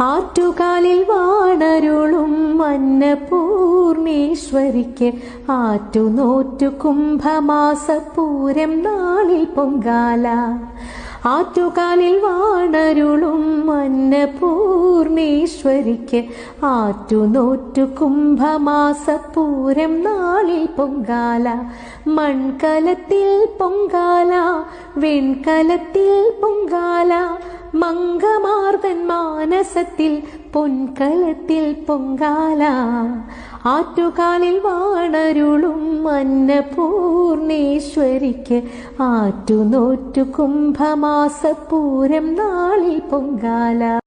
ആറ്റുകാലിൽ വാണരുളും അന്നപൂർണേശ്വരിക്ക്. ആറ്റുനോറ്റു കുംഭമാസപൂരം നാളിൽ പൊങ്കാല. ആറ്റുകാലിൽ വാണരുളും അന്നപൂർണേശ്വരിക്ക്. ആറ്റുനോറ്റു കുംഭമാസപൂരം നാളിൽ പൊങ്കാല. മൺകലത്തിൽ പൊങ്കാല വെൺകലത്തിൽ പൊങ്കാല മംഗമാർദ്ദൻ മാനസത്തിൽ പൊൻകലത്തിൽ പൊങ്കാല. ആറ്റുകാലിൽ വാണരുളും അന്നപൂർണേശ്വരിക്ക് ആറ്റുനോറ്റു കുംഭമാസപൂരം നാളിൽ പൊങ്കാല.